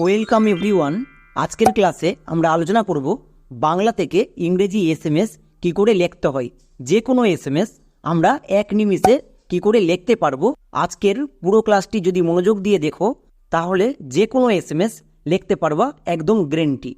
Welcome everyone. আজকের ক্লাসে আমরা আলোচনা করব বাংলা থেকে ইংরেজি এস এম এস কী করে লিখতে হয়। যে কোনো এস এম এস আমরা এক নিমিষে কী করে লিখতে পারব। আজকের পুরো ক্লাসটি যদি মনোযোগ দিয়ে দেখো, তাহলে যে কোনো এস এম এস লিখতে পারবা একদম গ্যারেন্টি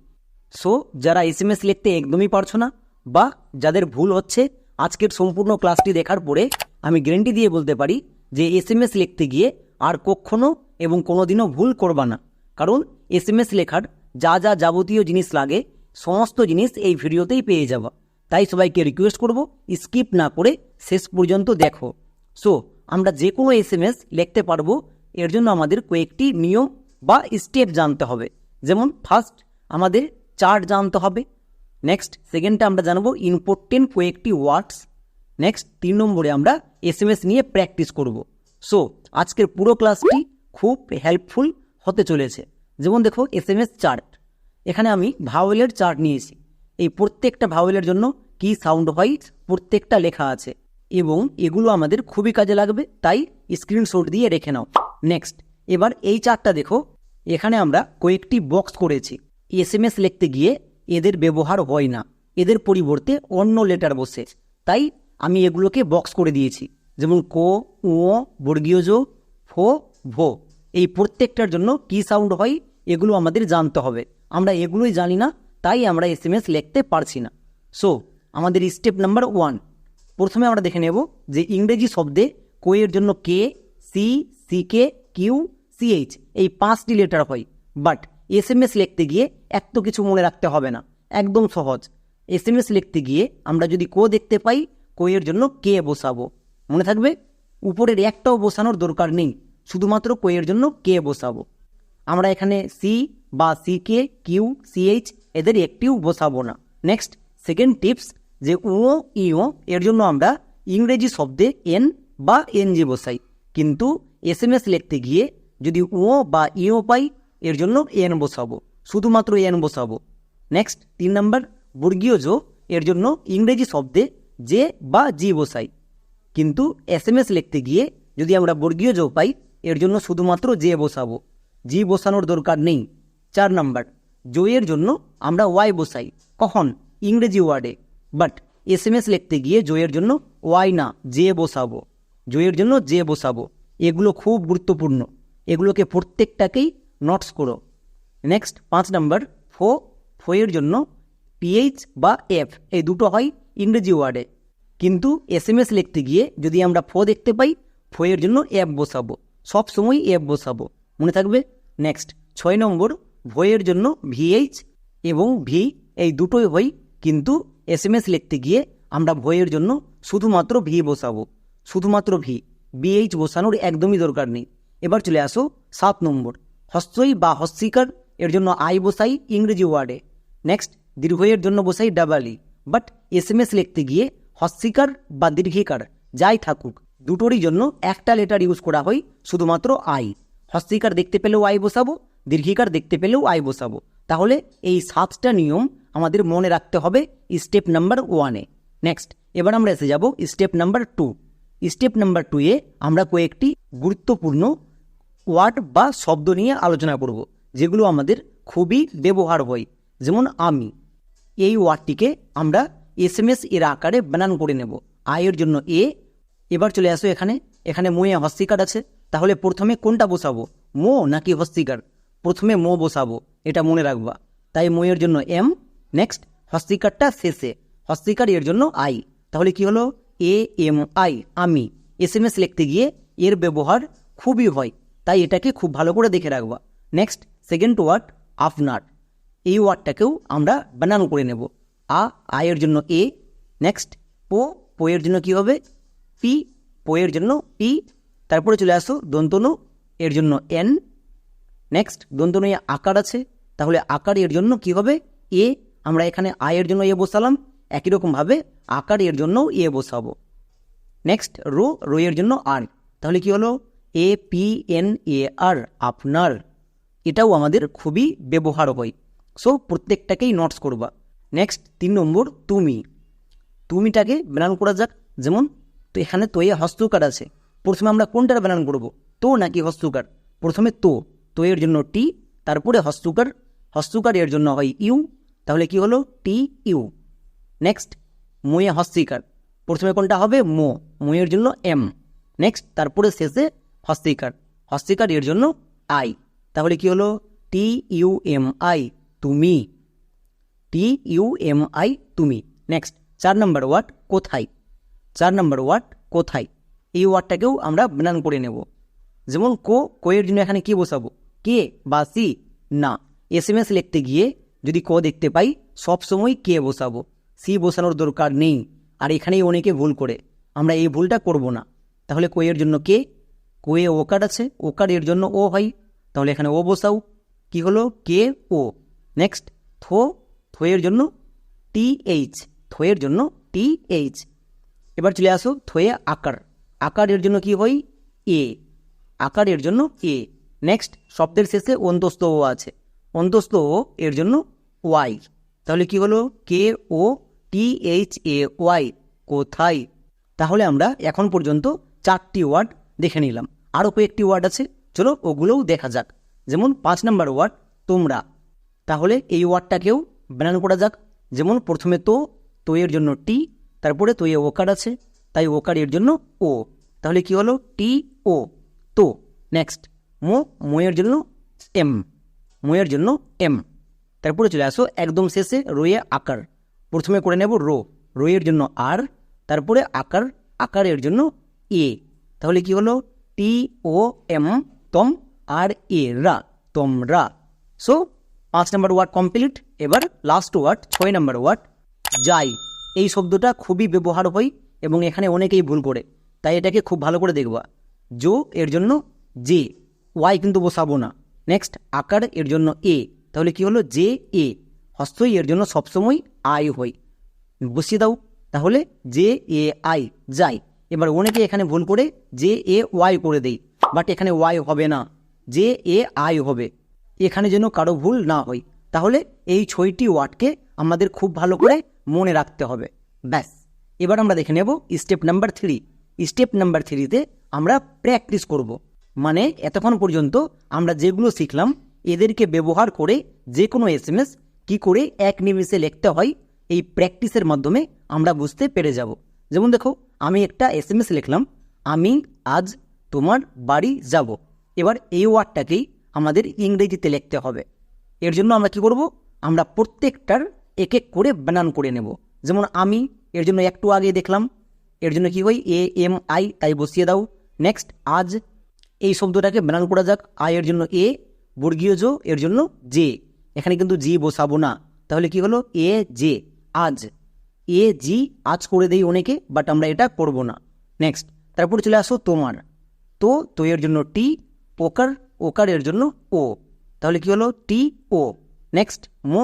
সো যারা এস এম এস লিখতে একদমই পারছ না বা যাদের ভুল হচ্ছে, আজকের সম্পূর্ণ ক্লাসটি দেখার পরে আমি গ্যারেন্টি দিয়ে বলতে পারি যে এস এম এস লিখতে গিয়ে আর কখনো এবং কোনোদিনও ভুল করবা না। কারণ এস এম এস লেখার যা যা যাবতীয় জিনিস লাগে, সমস্ত জিনিস এই ভিডিওতেই পেয়ে যাবা। তাই সবাইকে রিকোয়েস্ট করব স্কিপ না করে শেষ পর্যন্ত দেখো। সো আমরা যে কোনো এস এম এস লিখতে পারব, এর জন্য আমাদের কয়েকটি নিয়ম বা স্টেপ জানতে হবে। যেমন ফার্স্ট আমাদের চার্ট জানতে হবে। নেক্সট সেকেন্ডটা আমরা জানব ইম্পর্টেন্ট কয়েকটি ওয়ার্ডস নেক্সট তিন নম্বরে আমরা এস এম এস নিয়ে প্র্যাকটিস করব। সো আজকের পুরো ক্লাসটি খুব হেল্পফুল হতে চলেছে। যেমন দেখো এস এম এস চার্ট এখানে আমি ভাওয়েলের চার্ট নিয়েছি। এই প্রত্যেকটা ভাওয়েলের জন্য কি সাউন্ড হয়, প্রত্যেকটা লেখা আছে। এবং এগুলো আমাদের খুবই কাজে লাগবে, তাই স্ক্রিনশট দিয়ে রেখে নাও। নেক্সট এবার এই চার্টটা দেখো। এখানে আমরা কয়েকটি বক্স করেছি। এস এম এস লিখতে গিয়ে এদের ব্যবহার হয় না। এদের পরিবর্তে অন্য লেটার বসে। তাই আমি এগুলোকে বক্স করে দিয়েছি। যেমন কো ও বর্গীয় জো ফো, ভো। এই প্রত্যেকটার জন্য কি সাউন্ড হয়, এগুলো আমাদের জানতে হবে। আমরা এগুলোই জানি না, তাই আমরা এস এম এস লিখতে পারছি না। সো আমাদের স্টেপ নাম্বার ওয়ান প্রথমে আমরা দেখে নেব যে ইংরেজি শব্দে কোয়ের জন্য K C C K Q C H এই পাঁচটি লেটার হয়। বাট এস এম এস লিখতে গিয়ে এত কিছু মনে রাখতে হবে না। একদম সহজ। এস এম এস লিখতে গিয়ে আমরা যদি কো দেখতে পাই কোয়ের জন্য কে বসাবো। মনে থাকবে? উপরের একটাও বসানোর দরকার নেই। শুধুমাত্র কোয়ের জন্য কে বসাবো? আমরা এখানে সি বা সি কে কিউ সিএইচ এদের একটিও বসাবো না। নেক্সট সেকেন্ড টিপস যে ও ইও এর জন্য আমরা ইংরেজি শব্দে এন বা এনজি বসাই। কিন্তু এস এম এস লিখতে গিয়ে যদি ও বা ইও পাই, এর জন্য এন বসাবো। শুধুমাত্র এন বসাবো। নেক্সট তিন নম্বর, বর্গীয় জো, এর জন্য ইংরেজি শব্দে জে বা জি বসাই। কিন্তু এস এম এস লিখতে গিয়ে যদি আমরা বর্গীয় জো পাই এর জন্য শুধুমাত্র জে বসাবো জি বসানোর দরকার নেই। চার নাম্বার, জয়ের জন্য আমরা ওয়াই বসাই। কখন? ইংরেজি ওয়ার্ডে। বাট এস এম এস লিখতে গিয়ে জয়ের জন্য ওয়াই না জে বসাবো। জয়ের জন্য জে বসাবো। এগুলো খুব গুরুত্বপূর্ণ। এগুলোকে প্রত্যেকটাকেই নোটস করো। নেক্সট পাঁচ নাম্বার, ফো, ফোয়ের জন্য পিএইচ বা এফ, এই দুটো হয় ইংরেজি ওয়ার্ডে। কিন্তু এস এম এস লিখতে গিয়ে যদি আমরা ফো দেখতে পাই, ফোয়ের জন্য এফ বসাবো। সব সময় অ্যাপ বসাবো। মনে থাকবে? নেক্সট ছয় নম্বর, ভয়ের জন্য ভিএইচ এবং ভি এই দুটোই হয়, কিন্তু এস এম এস লিখতে গিয়ে আমরা ভয়ের জন্য শুধুমাত্র ভি বসাবো। শুধুমাত্র ভি বিএইচ বসানোর একদমই দরকার নেই। এবার চলে আসো সাত নম্বর। হস্যই বা হস্যিকার এর জন্য আই বসাই ইংরেজি ওয়ার্ডে। নেক্সট দীর্ঘয়ের জন্য বসাই ডাবালি বাট এস এম এস লিখতে গিয়ে হস্যিকার বা দীর্ঘিকার, যাই থাকুক। দুটোরই জন্য একটা লেটার ইউজ করা হয়, শুধুমাত্র আই হস্তিকার দেখতে পেলেও আই বসাবো, দীর্ঘিকার দেখতে পেলেও আই বসাবো। তাহলে এই সাতটা নিয়ম আমাদের মনে রাখতে হবে স্টেপ নাম্বার ওয়ানে নেক্সট এবার আমরা এসে যাব step number two step number টুয়ে আমরা কয়েকটি গুরুত্বপূর্ণ ওয়ার্ড বা শব্দ নিয়ে আলোচনা করব, যেগুলো আমাদের খুবই ব্যবহার হয়। যেমন আমি। এই ওয়ার্ডটিকে আমরা এস এম এস এর আকারে বানান করে নেব। আয়ের জন্য এ এবার চলে আসো এখানে। এখানে মোয়ে হস্তিকার আছে। তাহলে প্রথমে কোনটা বসাবো? মো নাকি হস্তিকার? প্রথমে মো বসাবো, এটা মনে রাখবা। তাই মোয়ের জন্য এম, নেক্সট হস্তিকারটা শেষে, হস্তিকার এর জন্য আই। তাহলে কি হলো? এ, এম, আই, আমি। এস এম এস লিখতে গিয়ে এর ব্যবহার খুবই হয়, তাই এটাকে খুব ভালো করে দেখে রাখবা। নেক্সট সেকেন্ড ওয়ার্ড, আপনার। এই ওয়ার্ডটাকেও আমরা বানান করে নেব। আ, আয়ের জন্য এ, নেক্সট পো পোয়ের জন্য কি হবে? পি পোয়ের জন্য পি, তারপরে চলে আসো দন্তনু এর জন্য এন। নেক্সট দন্তনু আকার আছে, তাহলে আকার এর জন্য কি হবে? এ, আমরা এখানে আয়ের জন্য এ বসালাম, একই রকমভাবে আকার এর জন্যও এ বসাবো। নেক্সট রো রো এর জন্য আর। তাহলে কি হলো? এ, পি, এন, এ, আর, আপনার। এটাও আমাদের খুবই ব্যবহার হয়। সো প্রত্যেকটাকেই নোটস করবা। নেক্সট তিন নম্বর, তুমি। তুমিটাকে বানান করা যাক। যেমন তো এখানে তোয়ে হস্তকার আছে। প্রথমে আমরা কোনটার বানান করব? তো নাকি হস্তকার? প্রথমে তো। তো এর জন্য টি, তারপরে হস্তুকার। হস্তুকার এর জন্য হয় ইউ। তাহলে কি হলো? T, U. নেক্সট, মুয়ে হস্তিকার। প্রথমে কোনটা হবে? মো। মুয়ের জন্য এম। নেক্সট, তারপরে শেষে হস্তিকার। হস্তিকার এর জন্য আই। তাহলে কি হলো? টি, ইউ, এম, আই, তুমি। টি, ইউ, এম, আই, তুমি। নেক্সট, চার নম্বর ওয়ার্ড কোথায়? চার নম্বর ওয়ার্ড, কোথায়? এই ওয়ার্ডটাকেও আমরা বানান করে নেব। যেমন কো, কোয়ের জন্য এখানে কি বসাবো? কে বা সি? না। এস এম এস লিখতে গিয়ে যদি ক দেখতে পাই সবসময় কে বসাবো? সি বসানোর দরকার নেই। আর এখানেই অনেকে ভুল করে। আমরা এই ভুলটা করব না। তাহলে কোয়ের জন্য কে? কোয়ে ওকার আছে। ওকার এর জন্য ও হয়। তাহলে এখানে ও বসাও। কি হলো? কে, ও। নেক্সট, থো। থোয়ের জন্য টি এইচ। থোয়ের জন্য টি এইচ। এবার চলে আসো থয়ে আকার। আকারের জন্য কি হয়? এ। আকারের জন্য এ। নেক্সট শব্দের শেষে অন্তস্থ ও আছে। অন্তস্থ ও এর জন্য ওয়াই। তাহলে কি হলো? K O T H A Y. কোথায়? তাহলে আমরা এখন পর্যন্ত চারটি ওয়ার্ড দেখে নিলাম। আরও কয়েকটি ওয়ার্ড আছে। চলো ওগুলোও দেখা যাক। যেমন পাঁচ নম্বর ওয়ার্ড, তোমরা। তাহলে এই ওয়ার্ডটাকেও বানান করা যাক। যেমন প্রথমে তো তো এর জন্য টি তারপরে তো এ ওকার আছে, তাই ওকার এর জন্য ও। তাহলে কি হলো? টি ও। তো নেক্সট মো, মোয়ের জন্য এম, মোয়ের জন্য এম। তারপরে চলে আসো, একদম শেষে রোয়ে আকার। প্রথমে করে নেব রো রোয়ের জন্য আর, তারপরে আকার আকারের জন্য এ। তাহলে কি হলো? টি ও এম, তম আর এ রা তোমরা সো পাঁচ নম্বর ওয়ার্ড কমপ্লিট এবার লাস্ট ওয়ার্ড ছয় নম্বর ওয়ার্ড যাই। এই শব্দটা খুবই ব্যবহার হয় এবং এখানে অনেকেই ভুল করে। তাই এটাকে খুব ভালো করে দেখবা। জো এর জন্য জে, ওয়াই কিন্তু বসাবো না। নেক্সট, আকার এর জন্য এ। তাহলে কি হলো? জে, এ। হস্তই এর জন্য সবসময় আই হয়। বসিয়ে দাও। তাহলে জে, এ, আই যাই এবার অনেকে এখানে ভুল করে জে, এ, ওয়াই করে দেই। বাট এখানে ওয়াই হবে না। জে, এ, আই হবে। এখানে যেন কারও ভুল না হয়। তাহলে এই ছয়টি ওয়ার্ডকে আমাদের খুব ভালো করে মনে রাখতে হবে। ব্যাস। এবার আমরা দেখে নেব step number three step number থ্রিতে আমরা প্র্যাকটিস করব। মানে এতক্ষণ পর্যন্ত আমরা যেগুলো শিখলাম, এদেরকে ব্যবহার করে যে কোনো এস এম এস কী করে এক নিমিষে লিখতে হয়, এই প্র্যাকটিসের মাধ্যমে আমরা বুঝতে পেরে যাব। যেমন দেখো, আমি একটা এস এম এস লিখলাম, আমি আজ তোমার বাড়ি যাব। এবার এই ওয়ার্ডটাকেই আমাদের ইংরেজিতে লিখতে হবে। এর জন্য আমরা কি করব? আমরা প্রত্যেকটার এক এক করে বানান করে নেব। যেমন আমি, এর জন্য একটু আগে দেখলাম, এর জন্য কি হয় এ এম আই তাই বসিয়ে দাও। নেক্সট আজ এই শব্দটাকে বানান করা যাক। আই এর জন্য এ বর্গীয় জো, এর জন্য জে এখানে কিন্তু জি বসাবো না। তাহলে কি হলো? এ জে আজ। এ জি আজ করে দেই অনেকে বাট আমরা এটা করব না। নেক্সট তারপর চলে আসো তোমার। তো তো এর জন্য টি ওকার ওকার এর জন্য ও তাহলে কি হলো? টি ও নেক্সট মো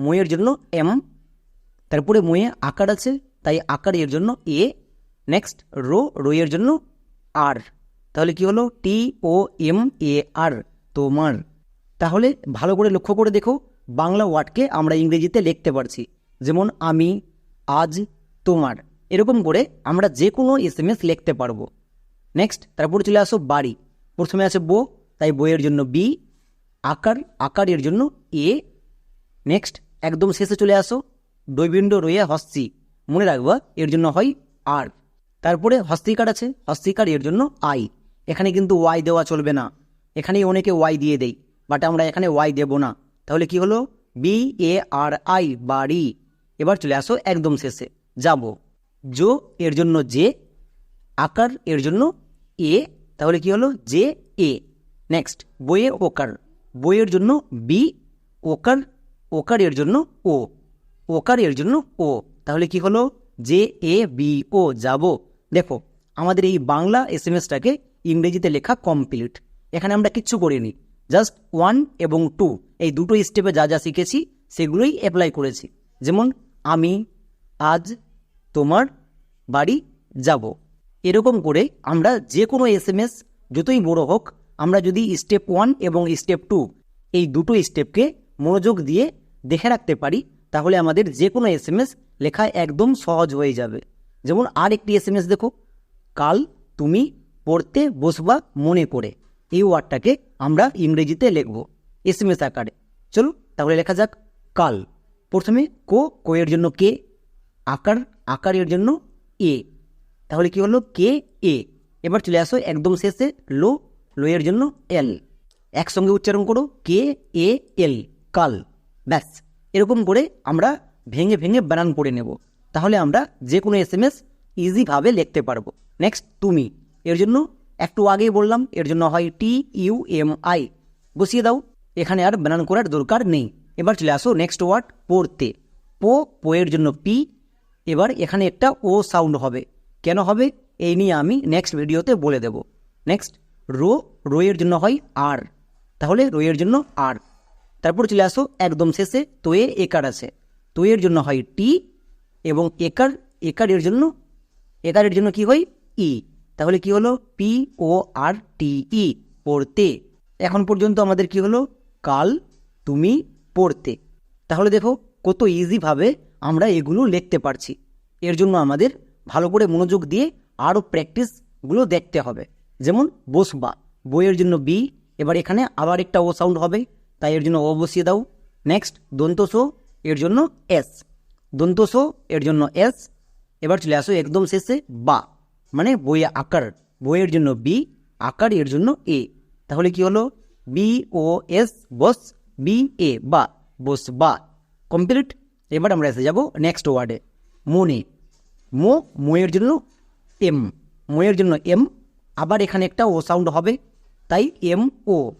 মোয়ের জন্য এম, তারপরে মোয়ে আকার আছে, তাই আকার এর জন্য এ নেক্সট রো রো এর জন্য আর। তাহলে কি হলো? টি, ও, এম, এ, আর, তোমার। তাহলে ভালো করে লক্ষ্য করে দেখো, বাংলা ওয়ার্ডকে আমরা ইংরেজিতে লিখতে পারছি। যেমন আমি, আজ, তোমার। এরকম করে আমরা যে কোনো এস এম এস লিখতে পারব। নেক্সট তারপরে চলে আসো বাড়ি। প্রথমে আছে বো, তাই বইয়ের জন্য বি। আকার আকারের জন্য এ। নেক্সট একদম শেষে চলে আসো। দৈবিন্ড রয়ে হস্তি। মনে রাখবা, এর জন্য হয় আর। তারপরে হস্তিকার আছে। হস্তিকার এর জন্য আই। এখানে কিন্তু ওয়াই দেওয়া চলবে না। এখানেই অনেকে ওয়াই দিয়ে দেই বাট আমরা এখানে ওয়াই দেব না। তাহলে কি হলো? বি এ আর আই বাড়ি। এবার চলে আসো একদম শেষে। যাব। জো এর জন্য যে আকার এর জন্য এ। তাহলে কি হলো? জে, এ। নেক্সট বইয়ে ওকার। বইয়ের জন্য বি, ওকার ওকার এর জন্য ও। ওকার এর জন্য ও। তাহলে কি হলো? জে, এ, বি, ও, যাব। দেখো, আমাদের এই বাংলা এস এম এসটাকে ইংরেজিতে লেখা কমপ্লিট এখানে আমরা কিচ্ছু করিনি। জাস্ট ওয়ান এবং টু, এই দুটো স্টেপে যা যা শিখেছি, সেগুলোই অ্যাপ্লাই করেছি। যেমন, আমি আজ তোমার বাড়ি যাব। এরকম করে আমরা যে কোনো এস এম এস যতই বড় হোক, আমরা যদি স্টেপ ওয়ান এবং স্টেপ টু এই দুটো স্টেপকে মনোযোগ দিয়ে দেখে রাখতে পারি, তাহলে আমাদের যে কোনো এস এম এস লেখা একদম সহজ হয়ে যাবে। যেমন আর একটি এস এম এস দেখো, কাল তুমি পড়তে বসবা মনে করে। এই ওয়ার্ডটাকে আমরা ইংরেজিতে লিখব এস এম এস আকারে। চলো তাহলে লেখা যাক, কাল। প্রথমে কো কোয়ের জন্য কে, আকার আকারের জন্য এ। তাহলে কি হলো? কে, এ। এবার চলে আসো একদম শেষে, লো লোয়ের জন্য এল। একসঙ্গে উচ্চারণ করো, কে, এ, এল, কাল। ব্যাস। এরকম করে আমরা ভেঙে ভেঙে বানান পড়ে নেব। তাহলে আমরা যে কোনো এস এম এস ইজিভাবে লিখতে পারব। নেক্সট, তুমি। এর জন্য একটু আগেই বললাম, এর জন্য হয় টি ইউ এম আই। বসিয়ে দাও। এখানে আর বানান করার দরকার নেই। এবার চলে আসো নেক্সট ওয়ার্ড, পড়তে। পো, পোয়ের জন্য পি। এবার এখানে একটা ও সাউন্ড হবে। কেন হবে? এই নিয়ে আমি নেক্সট ভিডিওতে বলে দেব। নেক্সট, রো রোয়ের জন্য হয় আর। তাহলে রোয়ের জন্য আর। তারপর চলে আসো একদম শেষে তোয়ে একার আছে। তোয়ের জন্য হয় টি এবং একার, একারের জন্য একারের জন্য কি হয়? ই। তাহলে কি হলো? P O R T E, পড়তে। এখন পর্যন্ত আমাদের কি হলো? কাল তুমি পড়তে। তাহলে দেখো কত ইজিভাবে আমরা এগুলো লিখতে পারছি। এর জন্য আমাদের ভালো করে মনোযোগ দিয়ে আরও প্র্যাকটিসগুলো দেখতে হবে। যেমন বসবা। বইয়ের জন্য বি, এবার এখানে আবার একটা ও সাউন্ড হবে। তাই এর জন্য ও বসিয়ে দাও। নেক্সট দন্তসো এর জন্য এস দন্তসো এর জন্য এস এবার চলে আসো একদম শেষে, বা। মানে বইয়ে আকার। বইয়ের জন্য বি আকার এর জন্য এ তাহলে কি হলো? বি ও এস বস বি এ বা। বস, বা। কমপ্লিট এবার আমরা এসে যাব নেক্সট ওয়ার্ডে মনে। মো মোয়ের জন্য এম। মোয়ের জন্য এম। আবার এখানে একটা ও সাউন্ড হবে। তাই এম, ও।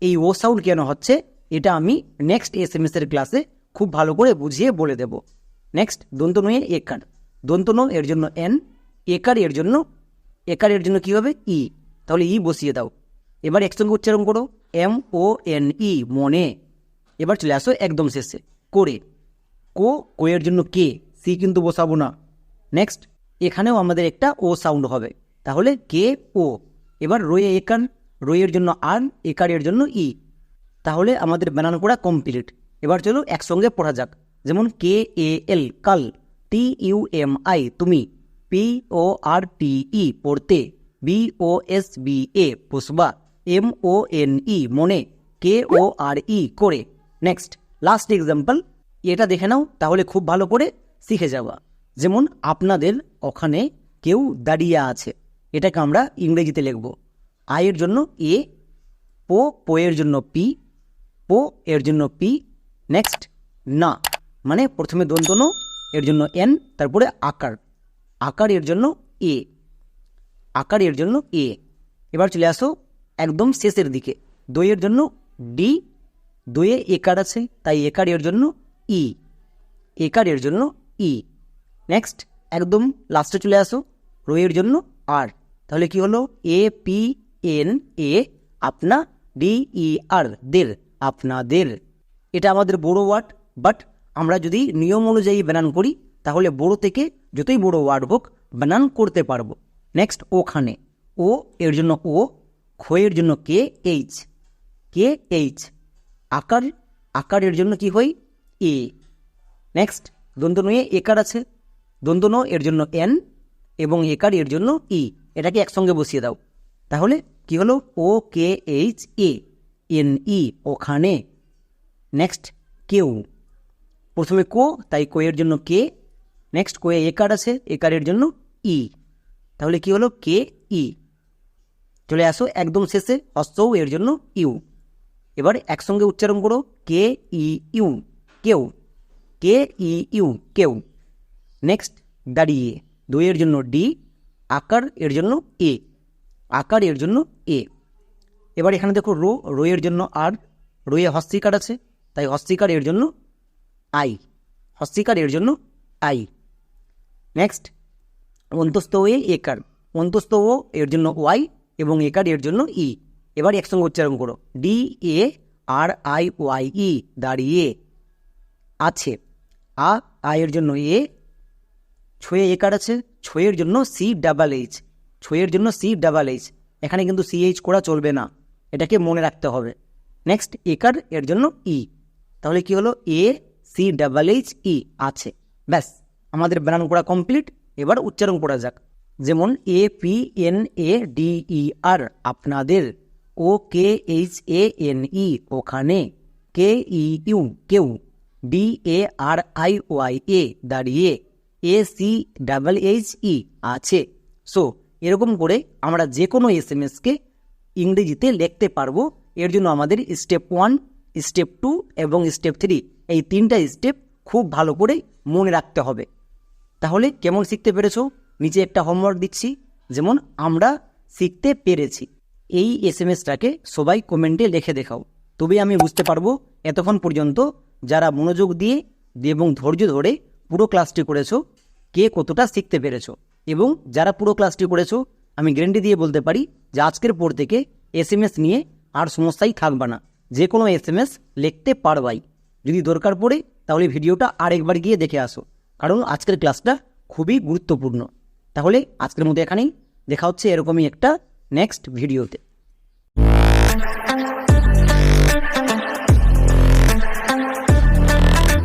এই ও সাউন্ড কেন হচ্ছে? এটা আমি নেক্সট এস এম এর ক্লাসে খুব ভালো করে বুঝিয়ে বলে দেব। নেক্সট দন্ত নয়ে একার। দন্ত ন এর জন্য এন একার এর জন্য, একার এর জন্য কী হবে? ই তাহলে ই বসিয়ে দাও। এবার একসঙ্গে উচ্চারণ করো। এম ও এন ই মনে। এবার চলে আসো একদম শেষে। করে। কো কোয়ের জন্য কে? সি কিন্তু বসাবো না। নেক্সট এখানেও আমাদের একটা ও সাউন্ড হবে। তাহলে কে ও এবার রয়ে একার। রয়ের জন্য আর একারের জন্য ই। তাহলে আমাদের বানানো পড়া কমপ্লিট এবার চলো একসঙ্গে পড়া যাক। যেমন কে এ এল কাল টি ইউ এম আই তুমি P O R T E পড়তে B O S B A পুষবা M O N E মনে কে ও আর ই করে। নেক্সট লাস্ট এক্সাম্পল এটা দেখে নাও, তাহলে খুব ভালো করে শিখে যাওয়া যেমন, আপনাদের ওখানে কেউ দাঁড়িয়ে আছে। এটাকে আমরা ইংরেজিতে লিখব। আয়ের জন্য এ, পো, পোয়ের জন্য পি, পো এর জন্য পি, নেক্সট না। মানে প্রথমে দন্তন এর জন্য এন, তারপরে আকার। আকার এর জন্য এ। আকার এর জন্য এ। এবার চলে আসো একদম শেষের দিকে। দইয়ের জন্য ডি, দইয়ে একার আছে, তাই একার এর জন্য ই। একার এর জন্য ই। নেক্সট একদম লাস্টে চলে আসো রোয়ের জন্য আর। তাহলে কি হলো? এ, পি এন এ আপনা ডি ই আর দের, আপনাদের। এটা আমাদের বড় ওয়ার্ড বাট আমরা যদি নিয়ম অনুযায়ী বানান করি, তাহলে বড় থেকে যতই বড় ওয়ার্ড হোক, বানান করতে পারব। নেক্সট ওখানে। ও এর জন্য ও খয়ের জন্য কে, এইচ। কে, এইচ। আকার আকারের জন্য কি হয়? এ। নেক্সট দন্ত নয়ে একার আছে। দন্ত ন এর জন্য এন, এবং একার এর জন্য ই। এটাকে একসঙ্গে বসিয়ে দাও। তাহলে কি হলো? ও K H A N E ওখানে। নেক্সট কেউ। প্রথমে কো, তাই কোয়ের জন্য কে। নেক্সট কোয়ে একার আছে, একারের জন্য ই। তাহলে কি হলো? কে, ই। চলে আসো একদম শেষে হস্তও এর জন্য ইউ। এবার একসঙ্গে উচ্চারণ করো, কে, ই, ইউ। কেউ। কে, ই, ইউ, কেউ। নেক্সট দাঁড়িয়ে। দুইয়ের জন্য ডি, আকার এর জন্য এ। আকার এর জন্য এ এবার এখানে দেখো রো রো এর জন্য আর রোয়ে হস্তিকার আছে, তাই হস্তিকার এর জন্য আই হস্তিকার এর জন্য আই নেক্সট অন্তস্থ এ একার। অন্তস্থ ও এর জন্য ওয়াই এবং একার এর জন্য ই এবার একসঙ্গে উচ্চারণ করো। D A R I Y E দাঁড়িয়ে। আছে। আ আয়ের জন্য এ ছয়ে একার আছে, ছয়ের জন্য সি ডাবল এইচ ছয়ের জন্য সি ডাবল এইচ এখানে কিন্তু সি এইচ করা চলবে না। এটাকে মনে রাখতে হবে। নেক্সট একার এর জন্য ই তাহলে কি হলো? A C double H E আছে। ব্যাস, আমাদের বানান করা কমপ্লিট এবার উচ্চারণ করা যাক। যেমন A P N A D E R আপনাদের। O K H A N E ওখানে। কে ই ইউ কেউ। D A R I Y A দাঁড়িয়ে। A C double H E আছে। সো এরকম করে আমরা যে কোনো এস এম এসকে ইংরেজিতে লিখতে পারব। এর জন্য আমাদের স্টেপ ওয়ান স্টেপ টু এবং স্টেপ থ্রি এই তিনটা স্টেপ খুব ভালো করে মনে রাখতে হবে। তাহলে কেমন শিখতে পেরেছ? নিচে একটা হোমওয়ার্ক দিচ্ছি, যেমন আমরা শিখতে পেরেছি। এই এস এম এসটাকে সবাই কমেন্টে লিখে দেখাও। তবেই আমি বুঝতে পারব এতক্ষণ পর্যন্ত যারা মনোযোগ দিয়ে এবং ধৈর্য ধরে পুরো ক্লাসটি করেছ, কে কতটা শিখতে পেরেছ। এবং যারা পুরো ক্লাসটি করেছ আমি গ্যারেন্টি দিয়ে বলতে পারি যে আজকের পর থেকে এস নিয়ে আর সমস্যাই থাকবে না। যে কোনো এস এম এস লিখতে পারবাই। যদি দরকার পড়ে, তাহলে ভিডিওটা আরেকবার গিয়ে দেখে আসো। কারণ আজকের ক্লাসটা খুবই গুরুত্বপূর্ণ। তাহলে আজকের মধ্যে এখানেই। দেখা হচ্ছে এরকমই একটা নেক্সট ভিডিওতে